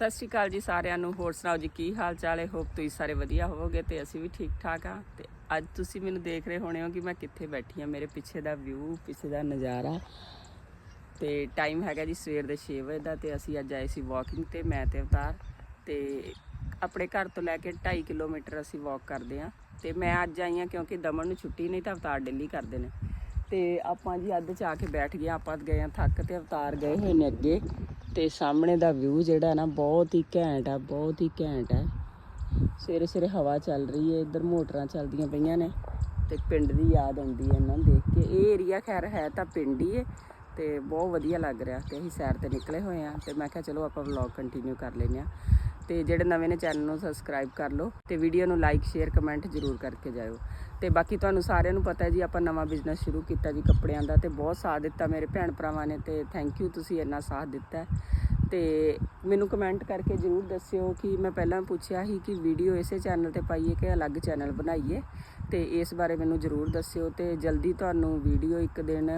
ਸਤਿ ਸ਼੍ਰੀ ਅਕਾਲ ਜੀ ਸਾਰਿਆਂ ਨੂੰ। ਹੋਰ ਸੁਣਾਓ ਜੀ, ਕੀ ਹਾਲ ਚਾਲ ਹੈ? ਹੋਪ ਤੁਸੀਂ ਸਾਰੇ ਵਧੀਆ ਹੋਵੋਗੇ ਤੇ ਅਸੀਂ ਵੀ ਠੀਕ ਠਾਕ ਆ ਤੇ ਅੱਜ ਤੁਸੀਂ ਮੈਨੂੰ ਦੇਖ ਰਹੇ ਹੋਣੇ ਹੋ ਕਿ ਮੈਂ ਕਿੱਥੇ ਬੈਠੀ ਆ ਮੇਰੇ ਪਿੱਛੇ ਦਾ ਵਿਊ ਪਿੱਛੇ ਦਾ ਨਜ਼ਾਰਾ। ਤੇ ਟਾਈਮ ਹੈਗਾ ਜੀ ਸਵੇਰ ਦੇ 6 ਵਜੇ ਦਾ ਤੇ ਅਸੀਂ ਅੱਜ ਆਏ ਸੀ ਵਾਕਿੰਗ ਤੇ, ਮੈਂ ਤੇ ਅਵਤਾਰ। ਤੇ ਆਪਣੇ ਘਰ ਤੋਂ ਲੈ ਕੇ 2.5 ਕਿਲੋਮੀਟਰ ਅਸੀਂ ਵਾਕ ਕਰਦੇ ਆ ਤੇ ਮੈਂ ਅੱਜ ਆਈ ਆ ਕਿਉਂਕਿ ਦਮਨ ਨੂੰ ਛੁੱਟੀ ਨਹੀਂ ਤਾਂ ਅਵਤਾਰ ਡੇਲੀ ਕਰਦੇ ਨੇ। ਤੇ ਆਪਾਂ ਜੀ ਅੱਧ ਚ ਆ ਕੇ ਬੈਠ ਗਏ ਆਪਾਂ ਗਏ ਆ ਥੱਕ ਤੇ ਅਵਤਾਰ ਗਏ ਹੋਏ ਨੇ ਅੱਗੇ। ਤੇ ਸਾਹਮਣੇ ਦਾ ਵਿਊ ਜਿਹੜਾ ਨਾ ਬਹੁਤ ਹੀ ਘੈਂਟ ਆ, ਬਹੁਤ ਹੀ ਘੈਂਟ ਆ। ਸਵੇਰੇ ਸਵੇਰੇ ਹਵਾ ਚੱਲ ਰਹੀ ਹੈ ਇੱਧਰ ਮੋਟਰਾਂ ਚੱਲਦੀਆਂ ਪਈਆਂ ਨੇ ਤੇ ਪਿੰਡ ਦੀ ਯਾਦ ਆਉਂਦੀ ਹੈ ਇਹਨਾਂ ਨੂੰ ਦੇਖ ਕੇ। ਇਹ ਏਰੀਆ ਖੈਰ ਹੈ ਤਾਂ ਪਿੰਡ ਹੀ ਹੈ ਤੇ ਬਹੁਤ ਵਧੀਆ ਲੱਗ ਰਿਹਾ ਤੇ ਅਸੀਂ ਸੈਰ ਤੇ ਨਿਕਲੇ ਹੋਏ ਆ ਤੇ ਮੈਂ ਕਿਹਾ ਚਲੋ ਆਪਾਂ ਵਲੌਗ ਕੰਟੀਨਿਊ ਕਰ ਲੈਂਦੇ ਆ। ਤੇ ਜਿਹੜੇ ਨਵੇਂ ਨੇ ਚੈਨਲ ਨੂੰ ਸਬਸਕ੍ਰਾਈਬ ਕਰ ਲਓ ਤੇ ਵੀਡੀਓ ਨੂੰ ਲਾਈਕ ਸ਼ੇਅਰ ਕਮੈਂਟ ਜ਼ਰੂਰ ਕਰਕੇ ਜਾਇਓ। ਤੇ ਬਾਕੀ ਤੁਹਾਨੂੰ ਸਾਰਿਆਂ ਨੂੰ ਪਤਾ ਹੈ ਜੀ, ਆਪਾਂ ਨਵਾਂ ਬਿਜ਼ਨਸ ਸ਼ੁਰੂ ਕੀਤਾ ਜੀ ਕੱਪੜਿਆਂ ਦਾ ਤੇ ਬਹੁਤ ਸਾਥ ਦਿੱਤਾ ਮੇਰੇ ਭੈਣ ਭਰਾਵਾਂ ਨੇ ਤੇ ਥੈਂਕ ਯੂ ਤੁਸੀਂ ਇੰਨਾ ਸਾਥ ਦਿੱਤਾ ਹੈ। ਤੇ ਮੈਨੂੰ ਕਮੈਂਟ ਕਰਕੇ ਜ਼ਰੂਰ ਦੱਸਿਓ ਕਿ ਮੈਂ ਪਹਿਲਾਂ ਪੁੱਛਿਆ ਸੀ ਕਿ ਵੀਡੀਓ ਇਸੇ ਚੈਨਲ ਤੇ ਪਾਈਏ ਕਿ ਅਲੱਗ ਚੈਨਲ ਬਣਾਈਏ ਤੇ ਇਸ ਬਾਰੇ ਮੈਨੂੰ ਜ਼ਰੂਰ ਦੱਸਿਓ ਤੇ ਜਲਦੀ ਤੁਹਾਨੂੰ ਵੀਡੀਓ ਇੱਕ ਦਿਨ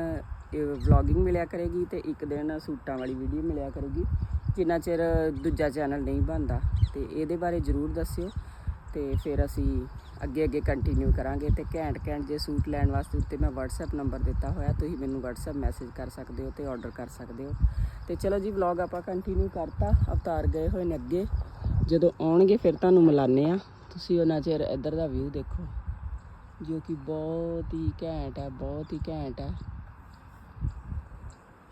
ਵਲੌਗਿੰਗ ਮਿਲਿਆ ਕਰੇਗੀ ਤੇ ਇੱਕ ਦਿਨ ਸੂਟਾਂ ਵਾਲੀ ਵੀਡੀਓ ਮਿਲਿਆ ਕਰੇਗੀ, ਜਿੰਨਾ ਚਿਰ ਦੂਜਾ ਚੈਨਲ ਨਹੀਂ ਬਣਦਾ ਤੇ ਇਹਦੇ ਬਾਰੇ ਜ਼ਰੂਰ ਦੱਸਿਓ ਤੇ ਫਿਰ ਅਸੀਂ ਅੱਗੇ ਅੱਗੇ ਕੰਟੀਨਿਊ ਕਰਾਂਗੇ ਤੇ ਘੈਂਟ ਘੈਂਟ ਜੇ ਸੂਟ ਲੈਣ ਵਾਸਤੇ ਉੱਤੇ ਮੈਂ WhatsApp ਨੰਬਰ ਦਿੱਤਾ ਹੋਇਆ, ਤੁਸੀਂ ਮੈਨੂੰ WhatsApp ਮੈਸੇਜ ਕਰ ਸਕਦੇ ਹੋ ਤੇ ਆਰਡਰ ਕਰ ਸਕਦੇ ਹੋ। ਤੇ ਚਲੋ ਜੀ ਵਲੌਗ ਆਪਾਂ ਕੰਟੀਨਿਊ ਕਰਤਾ, ਅਵਤਾਰ ਗਏ ਹੋਏ ਨੇ ਅੱਗੇ। ਜਦੋਂ ਆਉਣਗੇ ਫਿਰ ਤੁਹਾਨੂੰ ਮਿਲਾਨੇ ਆ। ਤੁਸੀਂ ਉਹਨਾਂ ਚਿਰ ਇੱਧਰ ਦਾ ਵਿਊ ਦੇਖੋ, ਜੋ ਕਿ ਬਹੁਤ ਹੀ ਘੈਂਟ ਹੈ, ਬਹੁਤ ਹੀ ਘੈਂਟ ਹੈ।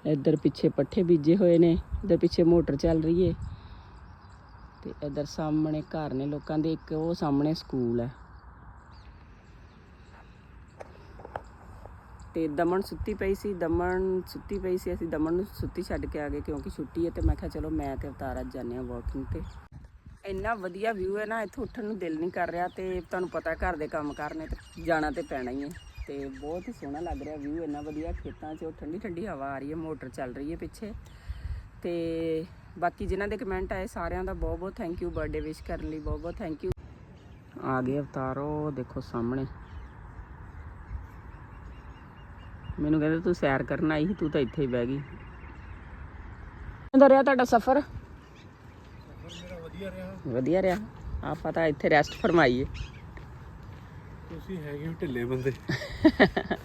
ਇੱਧਰ ਪਿੱਛੇ ਪੱਠੇ ਬੀਜੇ ਹੋਏ ਨੇ, ਇੱਧਰ ਪਿੱਛੇ ਮੋਟਰ ਚੱਲ ਰਹੀ ਏ। ਤੇ ਇੱਧਰ ਸਾਹਮਣੇ ਘਰ ਨੇ ਲੋਕਾਂ ਦੇ, ਇੱਕ ਉਹ ਸਾਹਮਣੇ ਸਕੂਲ ਹੈ। ਤੇ ਦਮਨ ਸੁੱਤੀ ਪਈ ਸੀ, ਦਮਨ ਸੁੱਤੀ ਪਈ ਸੀ, ਅਸੀਂ ਦਮਨ ਨੂੰ ਸੁੱਤੀ ਛੱਡ ਕੇ ਆ ਗਏ ਕਿਉਂਕਿ ਛੁੱਟੀ ਹੈ ਤੇ ਮੈਂ ਕਿਹਾ ਚਲੋ ਮੈਂ ਤੇ ਅਵਤਾਰ ਅੱਜ ਜਾਂਦੇ ਆ ਵਾਕਿੰਗ ਤੇ। ਇੰਨਾ ਵਧੀਆ ਵਿਊ ਹੈ ਨਾ, ਇੱਥੋਂ ਉੱਠਣ ਨੂੰ ਦਿਲ ਨਹੀਂ ਕਰ ਰਿਹਾ ਤੇ ਤੁਹਾਨੂੰ ਪਤਾ ਘਰ ਦੇ ਕੰਮ ਕਰਨੇ ਤੇ ਜਾਣਾ ਤੇ ਪੈਣਾ ਹੀ ਹੈ। ਤੇ ਬਹੁਤ ਹੀ ਸੋਹਣਾ ਲੱਗ ਰਿਹਾ ਵਿਊ ਇੰਨਾ ਵਧੀਆ ਖੇਤਾਂ 'ਚ ਠੰਡੀ ਠੰਡੀ ਹਵਾ ਆ ਰਹੀ ਹੈ, ਮੋਟਰ ਚੱਲ ਰਹੀ ਹੈ ਪਿੱਛੇ। ਤੇ ਬਾਕੀ ਜਿਨ੍ਹਾਂ ਦੇ ਕਮੈਂਟ ਆਏ ਸਾਰਿਆਂ ਦਾ ਬਹੁਤ ਬਹੁਤ ਥੈਂਕ ਯੂ ਬਰਥਡੇ ਵਿਸ਼ ਕਰਨ ਲਈ ਬਹੁਤ ਬਹੁਤ ਥੈਂਕ ਯੂ ਆ ਗਏ ਅਵਤਾਰੋ ਦੇਖੋ ਸਾਹਮਣੇ। ਮੈਨੂੰ ਕਹਿੰਦੇ ਤੂੰ ਸੈਰ ਕਰਨ ਆਈ ਸੀ ਤੂੰ ਤਾਂ ਇੱਥੇ ਹੀ ਬਹਿ ਗਈ। ਕਿੰਦਾ ਰਿਹਾ ਤੁਹਾਡਾ ਸਫ਼ਰ? ਵਧੀਆ ਰਿਹਾ। ਵਧੀਆ ਰਿਹਾ ਆਪਾਂ ਤਾਂ ਇੱਥੇ ਰੈਸਟ ਫਰਮਾਈਏ। ਤੁਸੀਂ ਹੈਗੇ ਹੋ ਢਿੱਲੇ ਬੰਦੇ।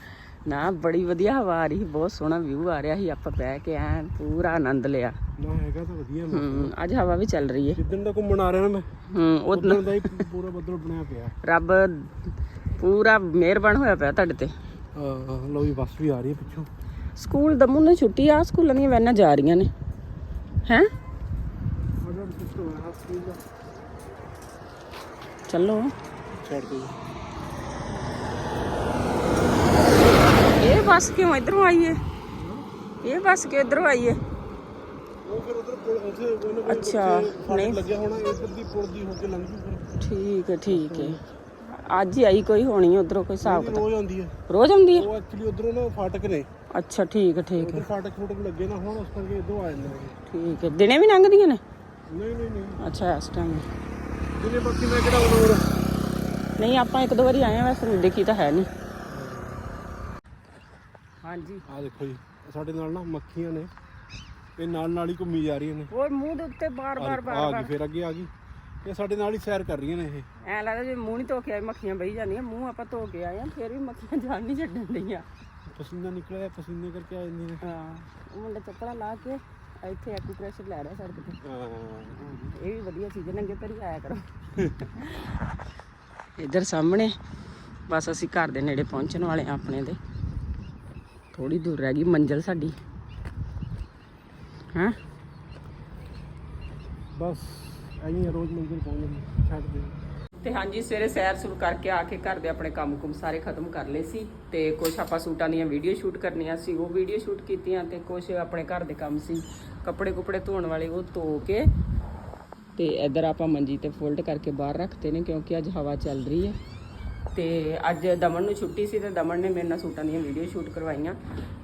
ਨਾ ਬੜੀ ਵਧੀਆ ਹਵਾ ਆ ਰਹੀ ਸੀ ਬਹੁਤ ਸੋਹਣਾ ਵਿਊ ਆ ਰਿਹਾ ਸੀ ਆਪਾਂ ਬਹਿ ਕੇ ਐਨ ਪੂਰਾ ਆਨੰਦ ਲਿਆ। ਨਾ ਹੈਗਾ ਤਾਂ ਵਧੀਆ ਮੈਂ ਹੂੰ ਅੱਜ ਹਵਾ ਵੀ ਚੱਲ ਰਹੀ ਹੈ ਜਿੱਦਣ ਦਾ ਘੁੰਮਣ ਆ ਰਿਹਾ ਨਾ ਮੈਂ ਹੂੰ ਉਹ ਉਦੋਂ ਦਾ ਹੀ ਪੂਰਾ ਬੱਦਲ ਬਣਿਆ ਪਿਆ। ਰੱਬ ਪੂਰਾ ਮਿਹਰਬਾਨ ਹੋਇਆ ਪਿਆ ਤੁਹਾਡੇ ਤੇ। ਲੋ ਵੀ ਬੱਸ ਵੀ ਆ ਰਹੀ ਹੈ ਪਿੱਛੋਂ। ਸਕੂਲ ਦਮੂ ਨੂੰ ਛੁੱਟੀ ਆ ਸਕੂਲਾਂ ਦੀਆਂ ਵੈਨਾਂ ਜਾ ਰਹੀਆਂ ਨੇ। ਹੈ? ਚੱਲੋ। ਛੱਡ ਦੇ। ਇਹ ਬੱਸ ਕਿਉਂ ਇਧਰੋਂ ਆਈ ਹੈ ਇਹ ਬੱਸ ਕਿਉਂ ਇਧਰੋਂ ਆਈ ਹੈ ਉਹ ਫਿਰ ਉਧਰ ਪੁਲ ਉੱਥੇ ਕੋਈ ਨਾ ਕੋਈ ਅੱਛਾ, ਨਹੀਂ। ਲੱਗਿਆ ਹੋਣਾ ਇੱਧਰ ਦੀ ਪੁਲ ਦੀ ਹੋ ਕੇ ਲੰਘ ਜੂ ਫਿਰ। ਠੀਕ ਹੈ ਠੀਕ ਹੈ। ਅੱਜ ਹੀ ਆਈ ਕੋਈ ਹੋਣੀ ਉਧਰੋਂ ਕੋਈ ਹਿਸਾਬ ਕਿਤਾਬ। ਰੋਜ਼ ਆਉਂਦੀ ਹੈ ਰੋਜ਼ ਆਉਂਦੀ ਹੈ ਉਹ ਐਕਚੁਅਲੀ ਉਧਰੋਂ ਨਾ ਫਾਟਕ ਨੇ। ਅੱਛਾ ਠੀਕ ਹੈ ਠੀਕ ਉਧਰ ਹੈ ਫਾਟਕ ਫੁਟਕ ਲੱਗੇ ਨਾ ਹੁਣ ਉਸ ਕਰਕੇ ਇਦੋਂ ਆ ਜਾਂਦੇ ਨੇ। ਠੀਕ ਹੈ ਦਿਨੇ ਵੀ ਲੰਘਦੀਆਂ ਨੇ? ਨਹੀਂ ਨਹੀਂ ਨਹੀਂ। ਅੱਛਾ ਇਸ ਟਾਈਮ ਜਿਹਨੇ ਬਾਕੀ ਮੈਂ ਕਿਹੜਾ ਹੋਰ ਨਹੀਂ ਆਪਾਂ ਇੱਕ ਦੋ ਵਾਰੀ ਆਏ ਆ ਵੈਸੇ ਦੇਖੀ ਤਾਂ ਹੈ ਨਹੀਂ। ਹਾਂਜੀ। ਆ ਦੇਖੋ ਜੀ ਸਾਡੇ ਨਾਲ ਨਾ ਮੱਖੀਆਂ ਨੇ। ਇਹ ਨਾਲ ਨਾਲ ਹੀ ਘੁੰਮੀ ਜਾ ਰਹੀਆਂ ਨੇ। ਉਹ ਮੂੰਹ ਦੇ ਉੱਤੇ ਬਾਰ ਬਾਰ ਆ ਗਈ ਫਿਰ ਅੱਗੇ ਆ ਗਈ। ਇਹ ਸਾਡੇ ਨਾਲ ਹੀ ਸੈਰ ਕਰ ਰਹੀਆਂ ਨੇ ਇਹ। ਐ ਲੱਗਦਾ ਜਿਵੇਂ ਮੂੰਹ ਨਹੀਂ ਧੋ ਕੇ ਆਏ ਮੱਖੀਆਂ ਬਈ ਜਾਂਦੀਆਂ ਮੂੰਹ ਆਪਾਂ ਧੋ ਕੇ ਆਏ ਆ ਫਿਰ ਵੀ ਮੱਖੀਆਂ ਜਾਨ ਨਹੀਂ ਛੱਡਣ ਡਈਆਂ। ਪਸੀਨਾ ਨਿਕਲਿਆ ਪਸੀਨੇ ਕਰਕੇ ਆ ਜਾਂਦੀਆਂ ਨੇ। ਹਾਂ ਉਹ ਮੁੰਡਾ ਚੱਪੜਾ ਲਾ ਕੇ ਇੱਥੇ ਐਕੂਪ੍ਰੈਸ਼ਰ ਲੈ ਰਿਹਾ ਸੜਕ ਤੇ। ਇਹ ਵੀ ਵਧੀਆ ਚੀਜ਼ ਹੈ ਨੰਗੇ ਪੈਰੀ ਆਇਆ ਕਰੋ। ਇੱਧਰ ਸਾਹਮਣੇ ਬਸ ਅਸੀਂ ਘਰ ਦੇ ਨੇੜੇ ਪਹੁੰਚਣ ਵਾਲੇ ਆ ਆਪਣੇ ਦੇ। ਥੋੜੀ ਦੂਰ ਰਹਿ ਗਈ ਮੰਜ਼ਲ ਸਾਡੀ। ਹਾਂ? ਬਸ। ਐਂ ਰੋਜ਼ ਮੰਜ਼ਿਲ ਪਹੁੰਚ ਛੱਡ ਦੇ ਤੇ ਹਾਂਜੀ, ਸਵੇਰੇ ਸੈਰ ਸੁਰ ਕਰਕੇ ਆ ਕੇ ਘਰ ਦੇ ਆਪਣੇ ਕੰਮ-ਕੁਮ ਸਾਰੇ ਖਤਮ ਕਰ ਲਏ ਸੀ ਤੇ ਕੁਝ ਆਪਾਂ ਸੂਟਾਂ ਦੀਆਂ ਵੀਡੀਓ ਸ਼ੂਟ ਕਰਨੀਆਂ ਸੀ, ਉਹ ਵੀਡੀਓ ਸ਼ੂਟ ਕੀਤੀਆਂ ਤੇ ਕੁਝ ਆਪਣੇ ਘਰ ਦੇ ਕੰਮ ਸੀ। ਕੱਪੜੇ ਕੁਪੜੇ ਧੋਣ ਵਾਲੇ ਉਹ ਧੋ ਕੇ ਤੇ ਇੱਧਰ ਆਪਾਂ ਮੰਜੀ ਤੇ ਫੋਲਡ ਕਰਕੇ ਬਾਹਰ ਰੱਖਤੇ ਨੇ ਕਿਉਂਕਿ ਅੱਜ ਹਵਾ ਚੱਲ ਰਹੀ ਹੈ। ਤੇ ਅੱਜ ਦਮਨ ਨੂੰ ਛੁੱਟੀ ਸੀ ਤੇ ਦਮਨ ਨੇ ਮੇਰੇ ਨਾਲ ਸੂਟਾਂ ਦੀਆਂ ਵੀਡੀਓ ਸ਼ੂਟ ਕਰਵਾਈਆਂ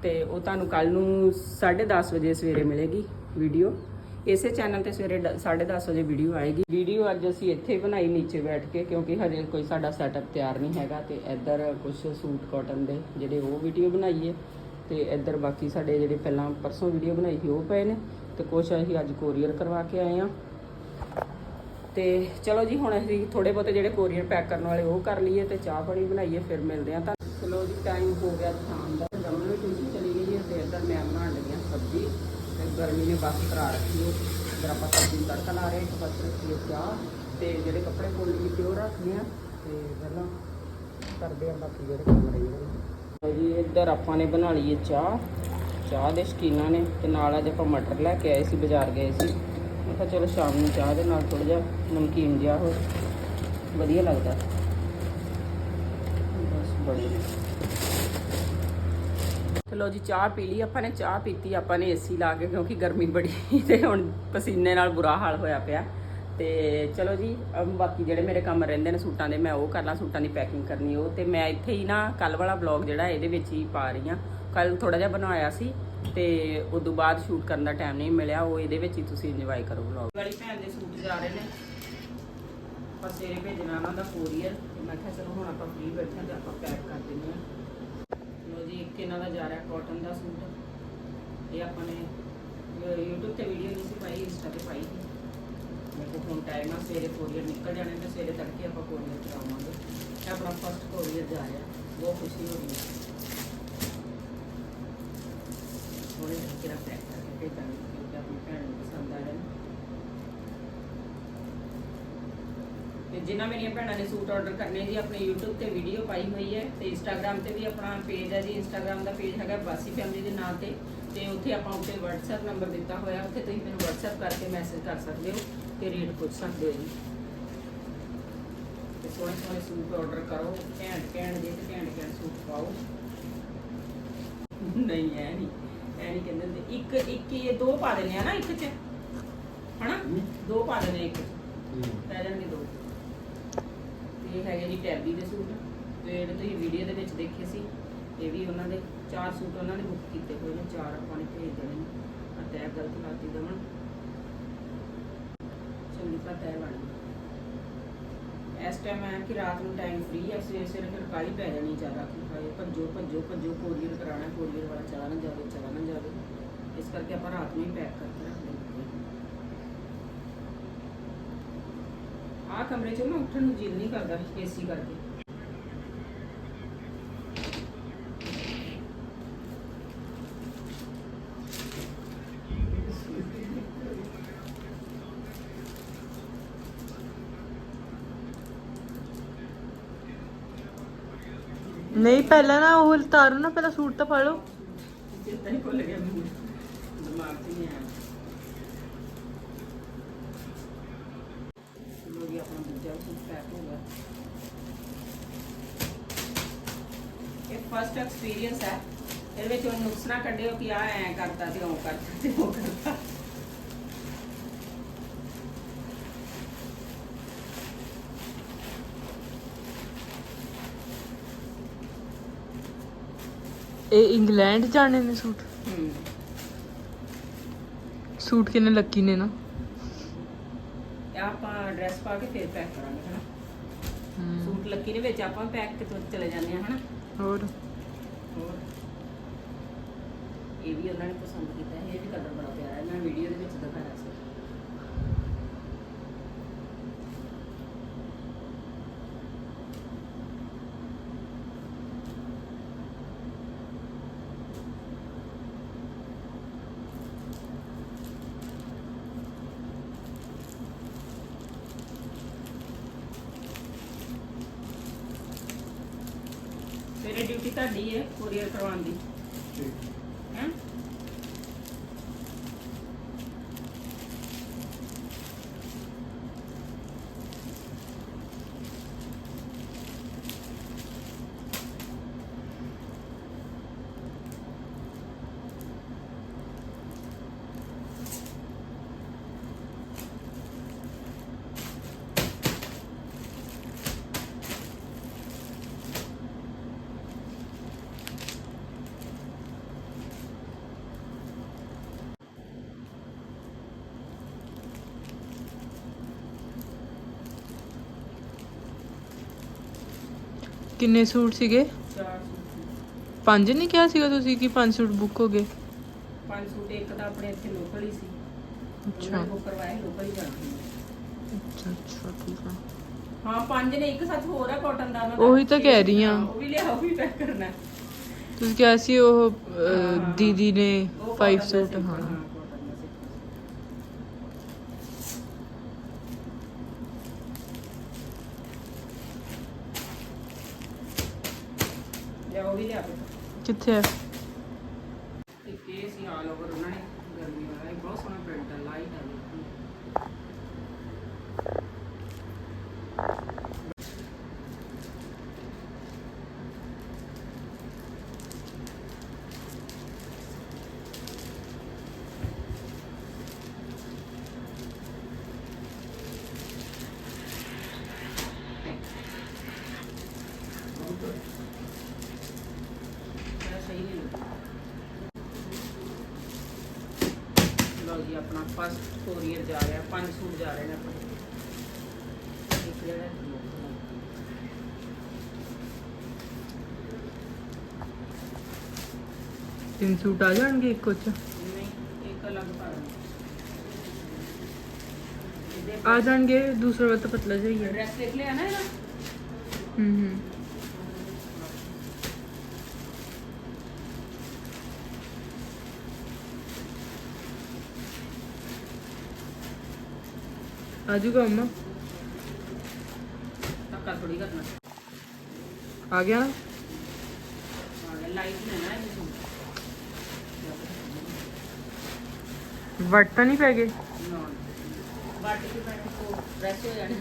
ਤੇ ਉਹ ਤੁਹਾਨੂੰ ਕੱਲ ਨੂੰ 10:30 ਵਜੇ ਸਵੇਰੇ ਮਿਲੇਗੀ ਵੀਡੀਓ ਇਸੇ ਚੈਨਲ ਤੇ ਸਵੇਰੇ 10:30 ਵਜੇ ਵੀਡੀਓ ਆਏਗੀ। ਵੀਡੀਓ ਅੱਜ ਅਸੀਂ ਇੱਥੇ ਬਣਾਈ ਨੀਚੇ ਬੈਠ ਕੇ, ਕਿਉਂਕਿ ਹਜੇ ਕੋਈ ਸਾਡਾ ਸੈਟਅਪ ਤਿਆਰ ਨਹੀਂ ਹੈਗਾ ਤੇ ਇੱਧਰ ਕੁਝ ਸੂਟ ਕਾਟਨ ਦੇ ਜਿਹੜੇ ਉਹ ਵੀਡੀਓ ਬਣਾਈਏ। ਤੇ ਇੱਧਰ ਬਾਕੀ ਸਾਡੇ ਜਿਹੜੇ ਪਹਿਲਾਂ ਪਰਸੋਂ ਵੀਡੀਓ ਬਣਾਈ ਸੀ, ਉਹ ਪਏ ਨੇ। ਤੇ ਕੁਝ ਅਸੀਂ ਅੱਜ ਕੋਰੀਅਰ ਕਰਵਾ ਕੇ ਆਏ ਆ ਤੇ ਚਲੋ ਜੀ, ਹੁਣ ਅਸੀਂ ਥੋੜੇ ਬਹੁਤੇ ਜਿਹੜੇ ਕੋਰੀਅਰ ਪੈਕ ਕਰਨ ਵਾਲੇ, ਉਹ ਕਰ ਲਈਏ ਤੇ ਚਾਹ ਪਾਣੀ ਬਣਾਈਏ, ਫਿਰ ਮਿਲਦੇ ਆਂ ਤਾਂ ਚਲੋ ਜੀ ਟਾਈਮ ਹੋ ਗਿਆ ਸ਼ਾਮ ਦਾ ਦਮਨ ਵੀ ਟਿਊਸ਼ਨ ਚਲੀ ਗਈ ਹੈ ਤੇ ਇੱਧਰ ਮੈਂ ਬਣਾਉਣ ਲੱਗੀ ਹਾਂ ਸਬਜ਼ੀ ਤੇ ਗਰਮੀ ਨੇ ਬਸ ਕਰਾ ਰੱਖੀ ਹੈ। ਇੱਧਰ ਆਪਾਂ ਸਬਜ਼ੀ ਨੂੰ ਤੜਕਾ ਲਾ ਰਹੇ ਇੱਕ ਪਾਸੇ ਰੱਖੀ ਚਾਹ ਤੇ ਜਿਹੜੇ ਕੱਪੜੇ ਫੋਲਡ ਕੀਤੇ ਉਹ ਰੱਖਦੇ ਆ ਤੇ ਪਹਿਲਾਂ ਕਰਦੇ ਆ ਬਾਕੀ ਜਿਹੜੇ ਕੰਮ ਰਹਿ ਨੇ। ਜੀ, ਇੱਧਰ ਆਪਾਂ ਨੇ ਬਣਾ ਲਈ ਹੈ ਚਾਹ। ਚਾਹ ਦੇ ਸ਼ਕੀਨਾਂ ਨੇ ਤੇ ਨਾਲ ਅੱਜ ਆਪਾਂ ਮਟਰ ਲੈ ਕੇ ਆਏ ਸੀ, ਬਾਜ਼ਾਰ ਗਏ ਸੀ। ਮੈਂ ਕਿਹਾ ਚਲੋ ਸ਼ਾਮ ਨੂੰ ਚਾਹ ਦੇ ਨਾਲ ਥੋੜਾ ਜਿਹਾ ਨਮਕੀਨ ਜਿਹਾ ਹੋ ਵਧੀਆ ਲੱਗਦਾ। ਬਸ ਬੜੀ ਚਲੋ ਜੀ, ਚਾਹ ਪੀ ਲਈ, ਆਪਾਂ ਨੇ ਚਾਹ ਪੀਤੀ, ਆਪਾਂ ਨੇ ਏਸੀ ਲਾ ਕੇ, ਕਿਉਂਕਿ ਗਰਮੀ ਬੜੀ ਤੇ ਹੁਣ ਪਸੀਨੇ ਨਾਲ ਬੁਰਾ ਹਾਲ ਹੋਇਆ ਪਿਆ। ਤੇ ਚਲੋ ਜੀ ਬਾਕੀ ਜਿਹੜੇ ਮੇਰੇ ਕੰਮ ਰਹਿੰਦੇ ਨੇ ਸੂਟਾਂ ਦੇ, ਮੈਂ ਉਹ ਕਰ ਲਾਂ, ਸੂਟਾਂ ਦੀ ਪੈਕਿੰਗ ਕਰਨੀ ਉਹ, ਤੇ ਮੈਂ ਇੱਥੇ ਹੀ ਨਾ ਕੱਲ ਵਾਲਾ ਵਲੌਗ ਜਿਹੜਾ ਇਹਦੇ ਵਿੱਚ ਹੀ ਪਾ ਰਹੀ ਹਾਂ। ਕੱਲ ਥੋੜਾ ਜਿਹਾ ਬਣਾਇਆ ਸੀ, ਤੇ ਉਦੋਂ ਬਾਅਦ ਸ਼ੂਟ ਕਰਨ ਦਾ ਟਾਈਮ ਨਹੀਂ ਮਿਲਿਆ, ਉਹ ਇਹਦੇ ਵਿੱਚ ਹੀ ਤੁਸੀਂ ਇੰਜੋਏ ਕਰੋ ਵਲੌਗ ਵਾਲੀ ਭੈਣ ਦੇ ਸੂਟ ਜਾ ਰਹੇ ਨੇ। ਆਪਾਂ ਸਵੇਰੇ ਭੇਜਣਾ ਉਹਨਾਂ ਦਾ ਕੋਰੀਅਰ ਮੈਂ ਕਿਹਾ ਚਲੋ ਹੁਣ ਆਪਾਂ ਫ੍ਰੀ ਬੈਠੇ ਤੇ ਆਪਾਂ ਪੈਕ ਕਰ ਦਿੰਦੇ ਹਾਂ। ਇਹਨਾਂ ਦਾ ਜਾ ਰਿਹਾ ਕਾਟਨ ਦਾ ਸੂਟ। ਇਹ ਆਪਾਂ ਨੇ, ਅਹ YouTube ਤੇ ਵੀਡੀਓ ਨਹੀਂ ਸੀ ਪਾਈ ਇੰਸਟਾ ਤੇ ਪਾਈ ਮੇਰੇ ਕੋਲ ਹੁਣ ਟਾਈਮ ਆ, ਸਵੇਰੇ ਕੋਰੀਅਰ ਨਿਕਲ ਜਾਣੇ ਤੇ ਸਵੇਰੇ ਤੜਕੇ ਆਪਾਂ ਕੋਰੀਅਰ ਕਰਾਵਾਂਗੇ ਇਹ ਆਪਣਾ ਫਸਟ ਕੋਰੀਅਰ ਜਾ ਰਿਹਾ। ਬਹੁਤ ਖੁਸ਼ੀ ਹੋ ਰਹੀ ਹੈ। ਥੋੜੇ ਤਰੀਕੇ ਪੈਕ ਕਰਕੇ ਭੇਜਾਂਗੇ ਕਿਉਂਕਿ ਆਪਣੀ ਭੈਣ ਨੂੰ ਪਸੰਦ ਆ ਜਾਣ ਜਿਨ੍ਹਾਂ ਮੇਰੀਆਂ ਭੈਣਾਂ ਨੇ ਸੂਟ ਆਰਡਰ ਕਰਨੇ ਜੀ ਆਪਣੇ YouTube ਤੇ ਵੀਡੀਓ ਪਾਈ ਹੋਈ ਹੈ ਤੇ Instagram ਤੇ ਵੀ ਆਪਣਾ ਪੇਜ ਹੈ ਜੀ Instagram ਦਾ ਪੇਜ ਹੈਗਾ ਬਾਸੀ ਫੈਮਿਲੀ ਦੇ ਨਾਂ ਤੇ ਤੇ ਉੱਥੇ ਆਪਾਂ ਉੱਤੇ WhatsApp ਨੰਬਰ ਦਿੱਤਾ ਹੋਇਆ ਉੱਥੇ ਤੁਸੀਂ ਮੈਨੂੰ WhatsApp ਕਰਕੇ ਮੈਸੇਜ ਕਰ ਸਕਦੇ ਹੋ ਤੇ ਰੇਟ ਪੁੱਛ ਸਕਦੇ ਹੋ ਜੀ। ਤੇ ਸੋਹਣੇ ਸੋਹਣੇ ਸੂਟ ਆਰਡਰ ਕਰੋ ਘੈਂਟ ਘੈਂਟ ਜੇ ਤੇ ਘੈਂਟ ਘੈਂਟ ਸੂਟ ਪਾਓ। ਨਹੀਂ ਐ ਨਹੀਂ ਐ ਨਹੀਂ ਕਹਿੰਦੇ ਹੁੰਦੇ। ਇੱਕ ਇੱਕ ਇਹ ਦੋ ਪਾ ਦੇਣੇ ਆ ਨਾ ਇੱਕ ਚ ਹਨਾ? ਦੋ ਪਾ ਦੇਣੇ ਇੱਕ। ਪੈ ਜਾਣਗੇ ਦੋ। ਇਹ ਹੈਗੇ ਜੀ ਟੈਬੀ ਦੇ ਸੂਟ। ਤੇ ਜਿਹੜੇ ਤੁਸੀਂ ਵੀਡੀਓ ਦੇ ਵਿੱਚ ਦੇਖੇ ਸੀ, ਇਹ ਵੀ ਉਹਨਾਂ ਦੇ ਚਾਰ ਸੂਟ ਉਹਨਾਂ ਨੇ ਬੁੱਕ ਕੀਤੇ ਹੋਏ ਨੇ, ਚਾਰ ਆਪਾਂ ਨੇ ਭੇਜ ਦੇਣੇ ਨੇ। ਆ ਤੈਅ ਗਲਤ ਲਾਤੀ ਦਮਨ। ਚੰਗੀ ਤਰ੍ਹਾਂ ਤੈਅ ਬਣ ਗਈ। ਇਸ ਟਾਈਮ ਹੈ ਕਿ ਰਾਤ ਨੂੰ ਟਾਈਮ ਫ੍ਰੀ ਹੈ, ਸਵੇਰੇ ਸਵੇਰੇ ਫਿਰ ਕਾਲੀ ਪੈ ਜਾਣੀ ਜ਼ਿਆਦਾ ਕਿ ਹਾਏ ਭੱਜੋ ਭੱਜੋ ਭੱਜੋ ਕੋਰੀਅਰ ਕਰਾਉਣਾ ਕੋਰੀਅਰ ਵਾਲਾ ਚਲਾ ਨਾ ਜਾਵੇ ਚਲਾ ਨਾ ਜਾਵੇ। ਇਸ ਕਰਕੇ ਆਪਾਂ ਰਾਤ ਨੂੰ ਹੀ ਪੈਕ ਕਰਕੇ ਰੱਖਦੇ ਹਾਂ। ਆ ਕਮਰੇ ਚੋਂ ਨਾ ਉੱਠਣ ਨੂੰ ਦਿਲ ਨਹੀਂ ਕਰਦਾ ਏਸੀ ਕਰਕੇ। ਨਹੀਂ ਪਹਿਲਾਂ ਨਾ ਉਹ ਉਤਾਰੋ ਨਾ ਪਹਿਲਾਂ ਸੂਟ ਤਾਂ ਪਾ ਲਓ। ਚੇਤਾ ਹੀ ਭੁੱਲ ਗਿਆ ਮੈਨੂੰ ਦਿਮਾਗ 'ਚ ਨਹੀਂ ਆਇਆ ਚਲੋ ਜੀ ਆਪਣਾ ਦੂਜਾ ਸੂਟ ਪੈਕ ਹੋ ਗਿਆ। ਇਹ ਫਸਟ ਐਕਸਪੀਰੀਅੰਸ ਹੈ। ਇਹਦੇ ਵਿੱਚ ਉਹ ਨੁਕਸ ਨਾ ਕੱਢਿਓ ਕਿ ਆ ਐ ਕਰਤਾ ਤੇ ਉਹ ਕਰਤਾ ਤੇ ਉਹ ਕਰਤਾ। ਇਹ ਇੰਗਲੈਂਡ ਜਾਣੇ ਨੇ ਸੂਟ? ਹੂੰ। ਸੂਟ ਕਿੰਨੇ ਲੱਕੀ ਨੇ ਨਾ? ਆਪਾਂ ਡਰੈਸ ਪਾ ਕੇ ਫਿਰ ਪੈਕ ਕਰਾਂਗੇ ਹਨਾ? ਹਮ, ਸੂਟ ਲੱਕੀ ਦੇ ਵਿੱਚ ਆਪਾਂ ਪੈਕ ਕੇ ਤੁਰ ਚਲੇ ਜਾਂਦੇ ਹਾਂ ਹਨਾ? ਹੋਰ? ਹੋਰ? ਇਹ ਵੀ ਉਹਨਾਂ ਨੇ ਪਸੰਦ ਕੀਤਾ ਹੈ ਇਹ ਵੀ ਕਲਰ ਬੜਾ ਪਿਆਰਾ ਹੈ। ਮੈਂ ਵੀਡੀਓ ਦੇ ਵਿੱਚ ਦਿਖਾਇਆ ਸੀ ਤੇਰੀ ਡਿਊਟੀ ਤੁਹਾਡੀ ਹੈ ਕੋਰੀਅਰ ਕਰਵਾਉਣ ਦੀ। ਹੈ ਕਿੰਨੇ ਸੂਟ ਸੀਗੇ? ਚਾਰ ਪੰਜ ਨਹੀਂ ਕਿਹਾ ਸੀਗਾ ਤੁਸੀਂ ਕਿ ਪੰਜ ਸੂਟ ਬੁੱਕ ਹੋ ਗਏ? ਪੰਜ ਸੂਟ ਇੱਕ ਤਾਂ ਆਪਣੇ ਇੱਥੇ ਲੋਕਲ ਹੀ ਸੀ। ਅੱਛਾ। ਉਹ ਕਰਵਾਏ ਲੋਕਲ ਹੀ ਜਾਣਾ। ਸੀ ਅੱਛਾ ਅੱਛਾ ਠੀਕ ਆ। ਹਾਂ ਪੰਜ ਨੇ ਇੱਕ ਸੱਚ ਹੋਰ ਆ ਕਾਟਨ ਦਾ ਉਹਨਾਂ ਦਾ ਉਹੀ ਤਾਂ ਕਹਿ ਰਹੀ ਆਂ। ਹਾਂ, ਉਹ ਵੀ ਲਿਆ ਉਹ ਵੀ ਪੈਕ ਕਰਨਾ। ਹੈ। ਤੁਸੀਂ ਕਿਹਾ ਸੀ ਉਹ ਦੀਦੀ ਨੇ ਉਹ 5 cotton ਦਾ ਸੂਟ ਹਾਂ। ਲਿਆ ਉਹ ਵੀ ਲਿਆ ਕੇ ਕਿੱਥੇ ਆ ਇੱਕ ਇਹ ਸੀ ਆਲ ਓਵਰ ਉਹਨਾਂ ਨੇ ਗਰਮੀ ਵਾਲਾ ਇਹ ਬਹੁਤ ਸੋਹਣਾ ਪ੍ਰਿੰਟ ਹੈ ਲਾਈਟ ਹੈ ਬਿਲਕੁਲ। ਇਹ ਸਹੀ ਨਹੀਂ ਲੱਗਾ ਲਓ ਜੀ ਆਪਣਾ ਫਸਟ ਕੋਰੀਅਰ ਜਾ ਰਿਹਾ ਪੰਜ ਸੂਟ ਜਾ ਰਹੇ ਨੇ ਆਪਣੇ ਇੱਕ ਜਿਹੜਾ ਤਿੰਨ ਸੂਟ ਆ ਜਾਣਗੇ ਇੱਕੋ ਚ? ਨਹੀਂ ਇੱਕ ਅਲੱਗ ਪਾ ਦਾਂਗੇ। ਆ ਜਾਣਗੇ ਦੂਸਰਾ ਵਾਲਾ ਤਾਂ ਪਤਲਾ ਜਿਹਾ ਹੀ ਹੈ। ਐਡਰੈਸ ਲਿਖ ਲਿਆ ਨਾ ਇਹਦਾ? ਹੂੰ ਹੂੰ ਆਜੂਗਾ ਅੰਮਾ ਧੱਕਾ ਥੋੜੀ ਕਰਨਾ ਆ ਗਿਆ ਨਾ ਹਾਂ ਲਾਈਟ ਲੈਣਾ ਹੈ ਸੂਟ ਵੱਟ ਤਾਂ ਨਹੀਂ ਪੈ ਗਏ ਨਾ ਬਾਟੀ ਕੇ ਪੈਂਟ ਕੋ ਪ੍ਰੈਸ ਹੋ ਜਾਣਾ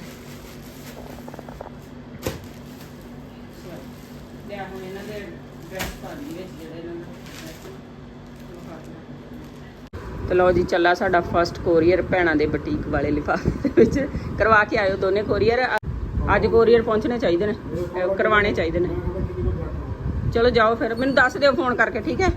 ਲਿਆ ਹੁਣ ਇਹਨਾਂ ਦੇ ਡਰੈਸ ਪਾ ਲਈ ਵਿੱਚ ਜਿਹੜੇ ਇਹਨਾਂ ਦਾ ਤੇ ਲਓ ਜੀ, ਚੱਲਾ ਸਾਡਾ ਫਰਸਟ ਕੋਰੀਅਰ ਭੈਣਾਂ ਦੇ ਬੁਟੀਕ ਵਾਲੇ ਲਿਫਾਫੇ ਦੇ ਵਿੱਚ। ਕਰਵਾ ਕੇ ਆਇਓ ਦੋਨੇ ਕੋਰੀਅਰ ਅੱਜ ਕੋਰੀਅਰ ਪਹੁੰਚਣੇ ਚਾਹੀਦੇ ਨੇ, ਅਹ ਕਰਵਾਉਣੇ ਚਾਹੀਦੇ ਨੇ। ਚਲੋ ਜਾਓ ਫਿਰ, ਮੈਨੂੰ ਦੱਸ ਦਿਓ ਫੋਨ ਕਰਕੇ, ਠੀਕ ਹੈ?